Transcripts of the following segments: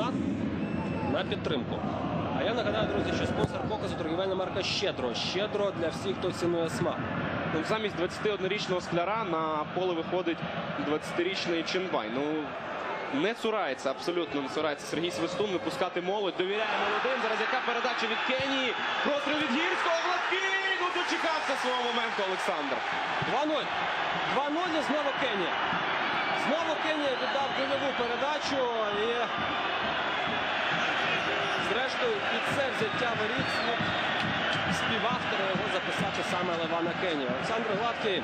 донат на підтримку. А я нагадаю, друзі, що спонсор показу торгівельна марка Щедро. Щедро для всіх, хто цінує смак. Ну, замість 21-річного скляра на поле виходить 20-річний Ченбай. Ну не цурається, абсолютно не цурається Сергій Свистун випускати молодь. Довіряє молодим. Зараз яка передача від Кенії? Простріл від Гірського Гладкий! Ну дочекався свого моменту Олександр. 2-0. 2-0 і знову Кенія. Знову Кенія віддав гольову передачу і зрештою під це взяття воріт співавтора його записати саме Левана Кенія. Олександр Гладкий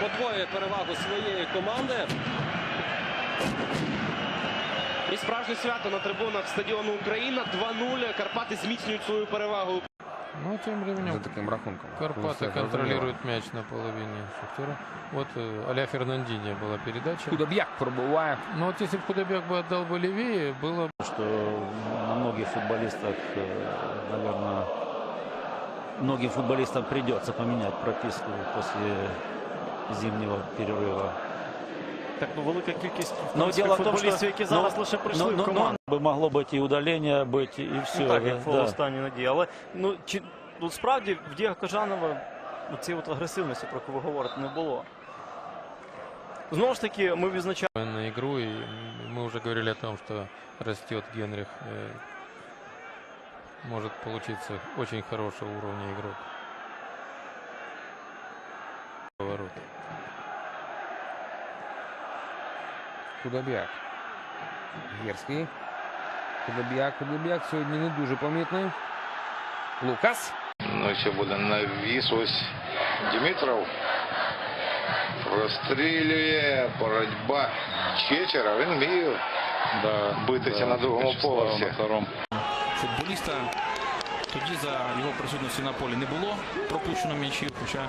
подвоює перевагу своєї команди. І справжнє свято на трибунах стадіону Україна 2-0. Карпати зміцнюють свою перевагу. Ну, тем За временем таким рахунком. Карпаты контролируют мяч на половине Шахтера. Вот э, а-ля Фернандини была передача. Худоб'як пробуває. Но вот если бы Худобяк бы отдал бы левее, было бы что на многих футболистах, наверное, многим футболистам придется поменять прописку после зимнего перерыва. Так, ну велика кількість Но дело в том, футболістів, что які зараз ну, лише прийшли ну, в ну, команду. ну, могло быть и удаление быть, и все. Ну, так, да, як фол да. останній надії. Але ну чи ну, справді в Діга Кожанова цієї от агресивності, про яку ви говорите, не було. Знову ж таки, ми відзначаємо. на игру, и мы уже говорили о том, что растет Генрих. э, Может получиться очень хорошего уровня игрок. Худоб'як. Гірський. Худоб'як. Худоб'як сьогодні не дуже помітний. Лукас. Ну, ще буде навіс. Ось Дімітров прострілює, боротьба Чечера. Він вміє битися на другому поверсі. футболіста. Тоді за його присутності на полі не було пропущено м'ячів. Хоча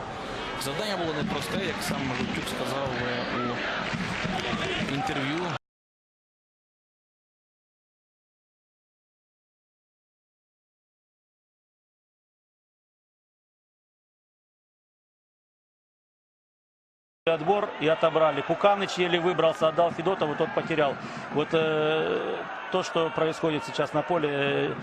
завдання було непросте, як сам Мажутюк сказав у інтерв'ю. Отбор и отобрали. Пуканыч еле выбрался, отдал Федотову, тот потерял. Вот э, то, что происходит сейчас на поле, э,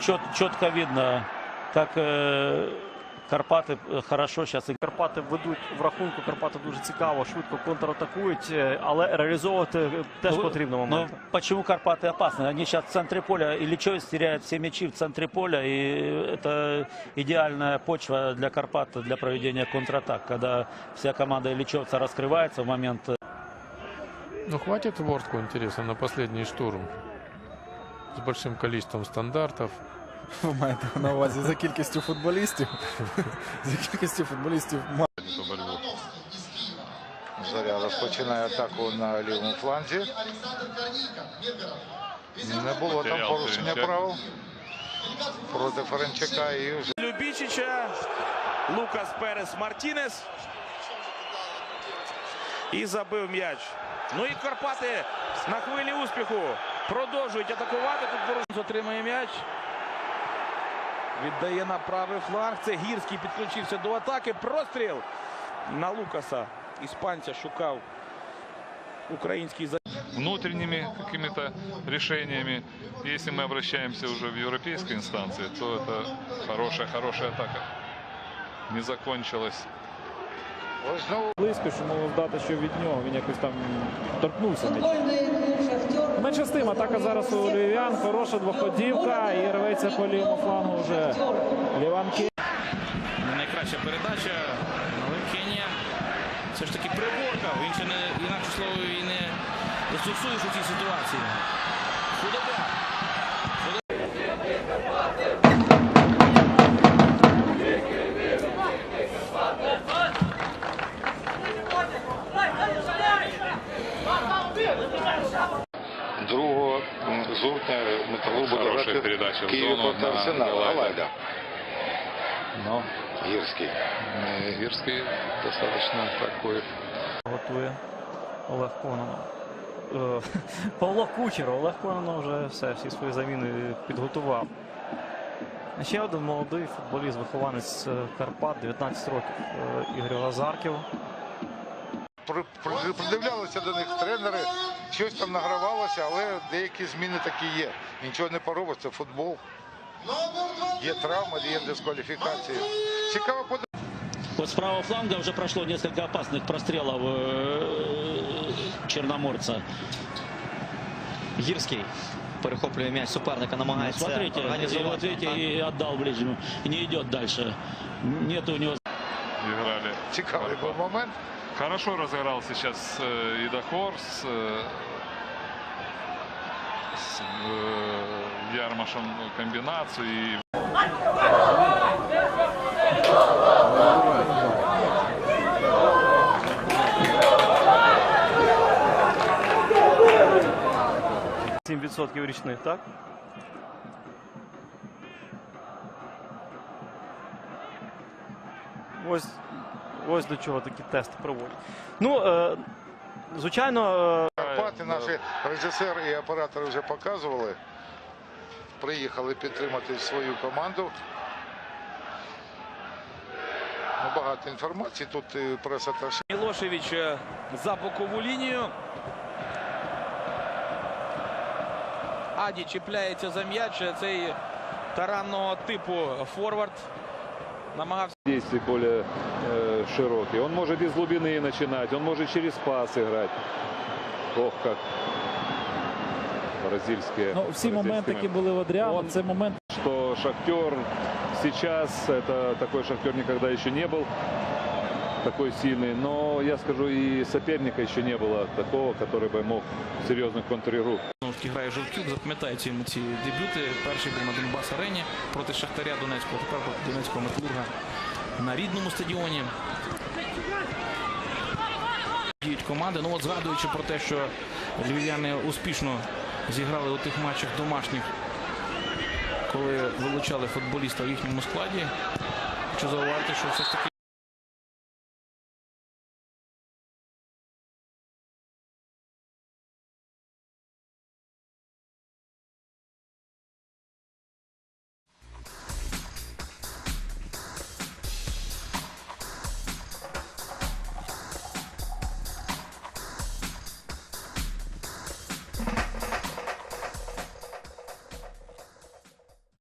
чет, четко видно, как э, Карпаты э, хорошо сейчас играют. Карпати ведуть в рахунку. Карпати дуже цікаво, швидко контратакують, е, але реалізовувати е, теж Ну, потрібно Но момент. почему Карпаты опасны? Они сейчас в центре поля, Ильичевец теряет все мячи в центре поля, и это идеальная почва для Карпат для проведения контратак, когда вся команда Ильичевца раскрывается в момент Ну, хватит Ворску, интересно, на последний штурм. С большим количеством стандартов. Ви маєте на увазі за кількістю футболістів. За кількістю футболістів Заря розпочинає атаку на лівому фланзі. Не було там порушення правил проти Ференчака і вже Любічича, Лукас Перес Мартінес. І забив м'яч. Ну і Карпати на хвилі успіху продовжують атакувати. Тут Борис отримує м'яч. Віддає на правий фланг. Це Гірський підключився до атаки. Простріл на Лукаса. Іспанця шукав український внутренними какими-то решениями. Если мы обращаемся уже в европейской инстанции, то это хорошая, хорошая атака. Не закончилась. Близько, що могло здати, що від нього він якось там торкнувся. Менше з тим, атака зараз у львів'ян, хороша двоходівка і рветься по лівому флангу вже Ліванки. Не найкраща передача. Але Кенія все ж таки приборкав. Інше не інакше слово і не застосуєш у цій ситуації. Худобяк. М, жовтня металург буде Хороша грати передача в зону на. Галайда. Галайда. ну, Гірський. Э, достаточно такой Готує Олег Кононов. Е, Павло Кучер, Олег Кононов вже все, всі свої заміни підготував. Ще один молодий футболіст, вихованець Карпат, 19 років. е, Ігор Лазарків. при- при- придивлялися до них тренери, щось там награвалося, але деякі зміни такі є. Нічого не поробиш, це футбол. Є травми, є дискваліфікації. Цікаво подивитися. Вот с правого фланга уже прошло несколько опасных прострелов э, Черноморца. Гірський перехоплює м'яч суперника, намагається Ну, Смотрите, и вот організувати. видите, и отдал ближнему. Не идет дальше. Нет у него Играли. Цікавий був момент. Хорошо разыграл сейчас э, Идахор с, э, с э, Ярмашем комбинацию. И Сім відсотків річних, так? Ось, ось до чого такі тести проводять. Ну, е, звичайно, е, Карпати наші режисери і оператори вже показували. Приїхали підтримати свою команду. Ну, багато інформації. Тут і прес-аташе. Мілошевич е, за бокову лінію. Аді чіпляється за м'яч. Цей таранного типу форвард намагався. действий более э, широкий. Он может из глубины начинать, он может через пас играть. Ох, как бразильские. Ну, всі моменти, які були в Адріану, це момент Что Шахтер сейчас, это такой Шахтер никогда еще не был такой сильный. Но я скажу, и соперника еще не было такого, который бы мог серьезную контр-игру Знову ж таки грає Жовтюк, запам'ятають йому ці дебюти. Перший був на Донбас арені проти Шахтаря Донецького, тепер проти Донецького металурга на рідному стадіоні. Діють команди. Ну от згадуючи про те, що львів'яни успішно зіграли у тих матчах домашніх, коли вилучали футболіста в їхньому складі. Хочу зауважити, що все ж таки